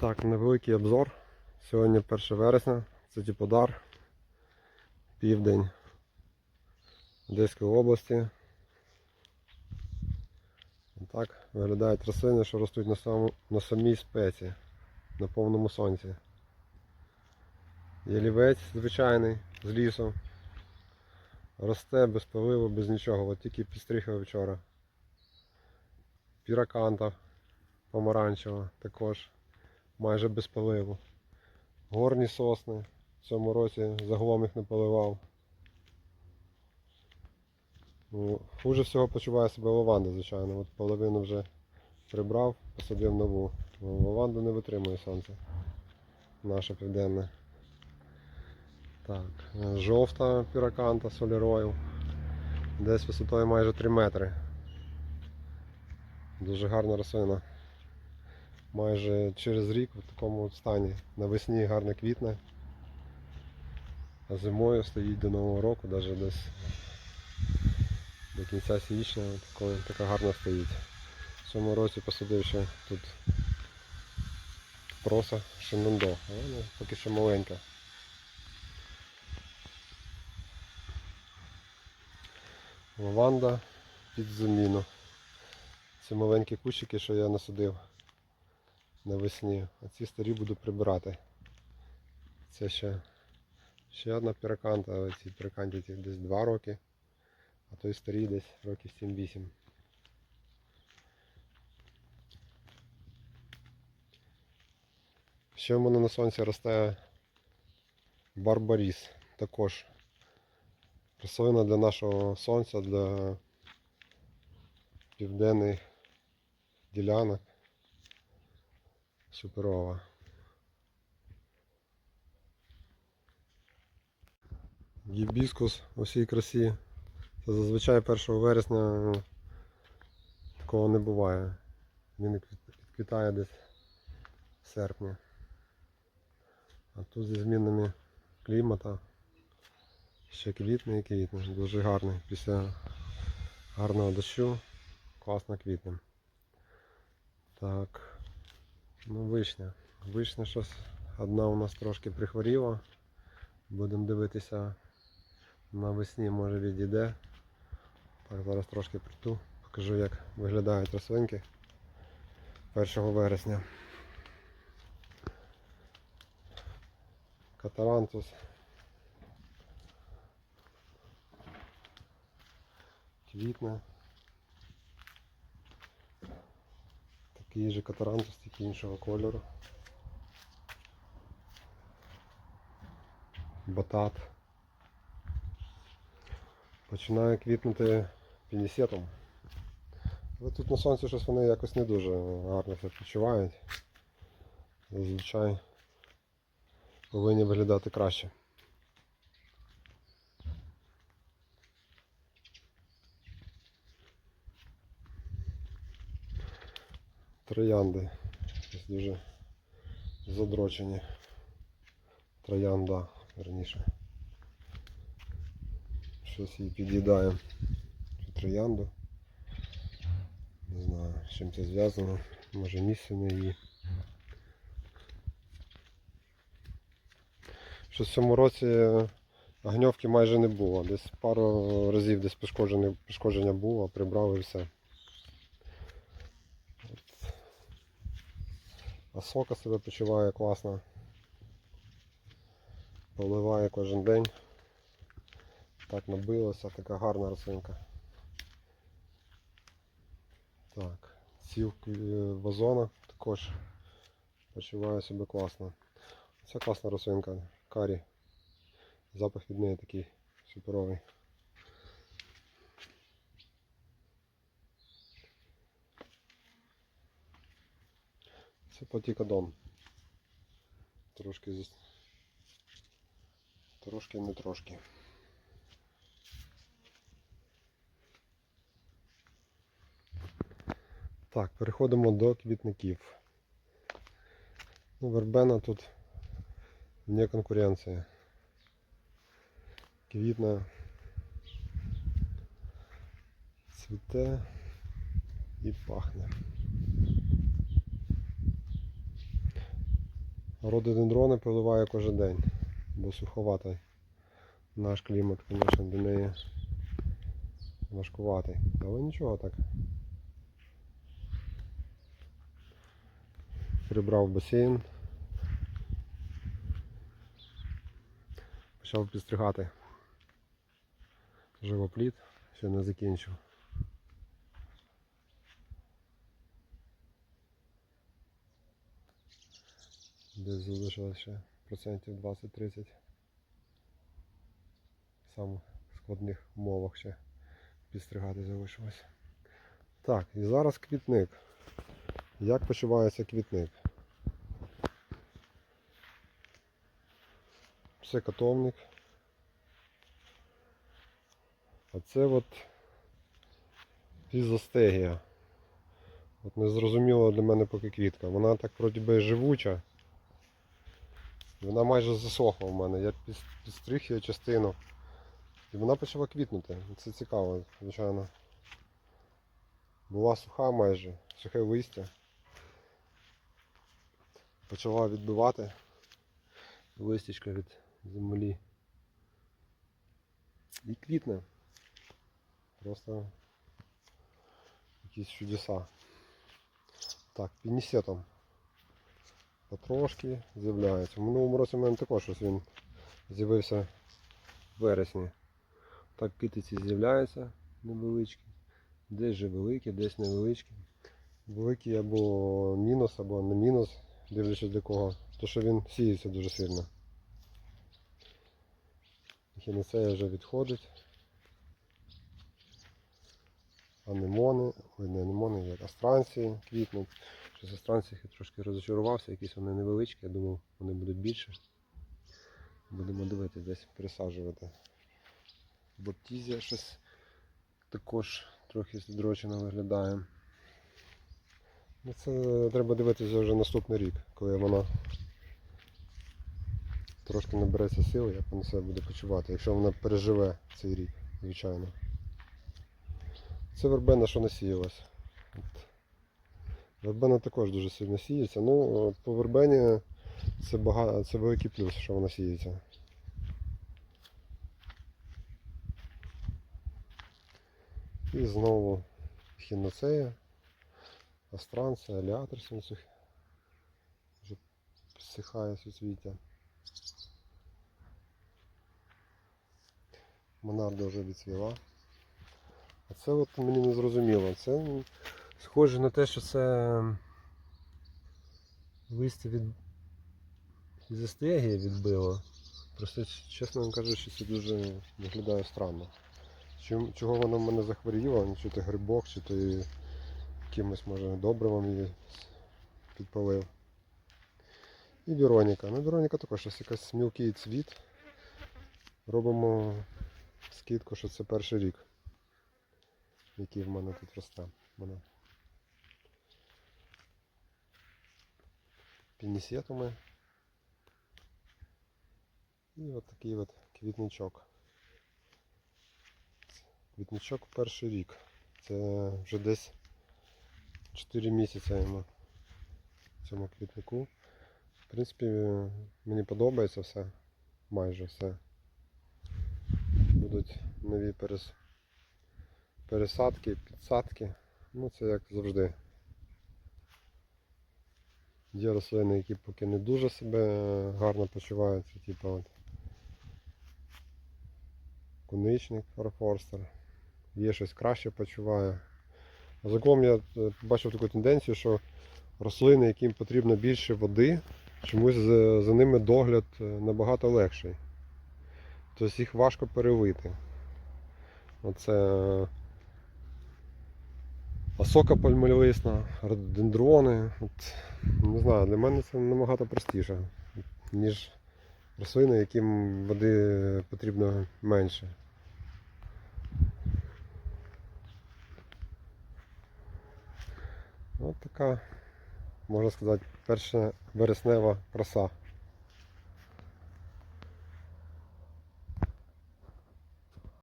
Так, невеликий обзор. Сьогодні 1 вересня, це Тіподар, південь Одеської області. Так виглядають рослини, що ростуть на, саму, на самій спеці, на повному сонці. Ялівець звичайний з лісу. Росте без поливу, без нічого. От тільки підстригав вчора. Піраканта помаранчева також майже без поливу. Горні сосни. В цьому році загалом їх не поливав. Ну, хуже всього почуває себе лаванда, звичайно. От половину вже прибрав, посадив нову. Ну, Лаванда не витримує сонця. Наша південна. Так, е, жовта піраканта соліройл. Десь висотою майже 3 метри. Дуже гарна рослина. Майже через рік в такому стані. Навесні гарно квітне. А зимою стоїть до Нового року, навіть десь до кінця січня такої, така гарна стоїть. В цьому році посадив ще тут проса шинондо, але вона поки що маленька. Лаванда під заміну. Це маленькі кущики, що я насадив навесні. А ці старі буду прибирати. Це ще, ще одна піраканта, але ці піраканті десь 2 роки, а той старий десь років 7-8. Ще в мене на сонці росте барбаріс. Також рослина для нашого сонця, для південних ділянок. Суперова. Гібіскус у всій красі. Це зазвичай 1 вересня ну, такого не буває. Він квіт- відквітає десь в серпні. А тут зі змінами клімата ще квітне і квітне. Дуже гарний. Після гарного дощу класно квітне. Так. Ну, вишня. Вишня щось одна у нас трошки прихворіла. Будемо дивитися навесні, може відійде. Так, зараз трошки прийду, покажу як виглядають рослинки 1 вересня. Катарантус. Квітне. Такий же катарантус, тільки іншого кольору. Батат. Починає квітнути пінісетом. Але тут на сонці щось вони якось не дуже гарно себе почувають. Зазвичай повинні виглядати краще. Троянди. Щось дуже задрочені. Троянда, верніше. Щось її під'їдає. Троянду. Не знаю, з чим це зв'язано. Може місце не її. Що в цьому році огньовки майже не було. Десь пару разів десь пошкодження було, прибрав і все. А сока себе почуває класно. Поливає кожен день. Так набилося, така гарна рослинка. Так, сів в вазонах також почуває себе класно. Це класна рослинка, карі. Запах від неї такий суперовий. Це потікадон. Трошки зі- Трошки не трошки. Так, переходимо до квітників. Ну, вербена тут вне конкуренції. Квітне, цвіте і пахне. Рододендрони поливаю кожен день, бо суховатий. Наш клімат, звісно, для неї важкуватий. Але нічого так. Прибрав басейн. Почав підстригати. Живопліт, ще не закінчив. Десь залишилось ще процентів 20-30. В складних умовах ще підстригати залишилось. Так, і зараз квітник. Як почувається квітник? Це котовник. А це от фізостегія. От не зрозуміло для мене поки квітка. Вона так вроді би живуча. Вона майже засохла в мене. Я під- підстриг її частину. І вона почала квітнути. Це цікаво, звичайно. Була суха майже, сухе листя. Почала відбивати листячка від землі. І квітне. Просто якісь чудеса. Так, пінісетом. Потрошки з'являється. В минулому році в мене також ось він з'явився в вересні. Так китиці з'являються невеличкі. Десь же великі, десь невеличкі. Великий або мінус, або не мінус, дивлячись для кого. То що він сіється дуже сильно. Хінецея вже відходить. Анемони, ой, не анемони, як астранці квітнуть. Щось астранців я трошки розочарувався, якісь вони невеличкі, я думав, вони будуть більше. Будемо дивитися, десь пересаджувати. Боптізія щось також трохи здрочено виглядає. Ну, Це треба дивитися вже наступний рік, коли вона трошки набереться сил, як вона себе буде почувати, якщо вона переживе цей рік, звичайно. Це вербена, що насіялась. Вербена також дуже сильно сіється. Ну, по вербені це, бага... це великий плюс, що вона сіється. І знову хіноцея, астранція, аліатрис цих вже підсихає суцвіття. Монарда вже відцвіла. А це от мені не зрозуміло. Це схоже на те, що це листя від фізостегія відбило. Просто, чесно вам кажучи, це дуже виглядає странно. Чого воно в мене захворіло, чи то грибок, чи то якимось може добривом її підпалив. І Вероніка. Ну, Вероніка також ось якась мілкий цвіт. Робимо скидку, що це перший рік, який в мене тут росте. Вона. Пінісетуми. І от такий от квітничок. Квітничок перший рік. Це вже десь 4 місяці йому цьому квітнику. В принципі, мені подобається все, майже все. Будуть нові перес... пересадки, підсадки. Ну це як завжди. Є рослини, які поки не дуже себе гарно почуваються, типу от куничник форфорстер. Є щось краще почуває. Загалом я е, бачив таку тенденцію, що рослини, яким потрібно більше води, чомусь за, за ними догляд е, набагато легший. Тобто їх важко перевити. Оце е, осока пальмолісна, рододендрони. От, не знаю, для мене це набагато простіше, ніж рослини, яким води потрібно менше. Ось така, можна сказати, перша вереснева краса.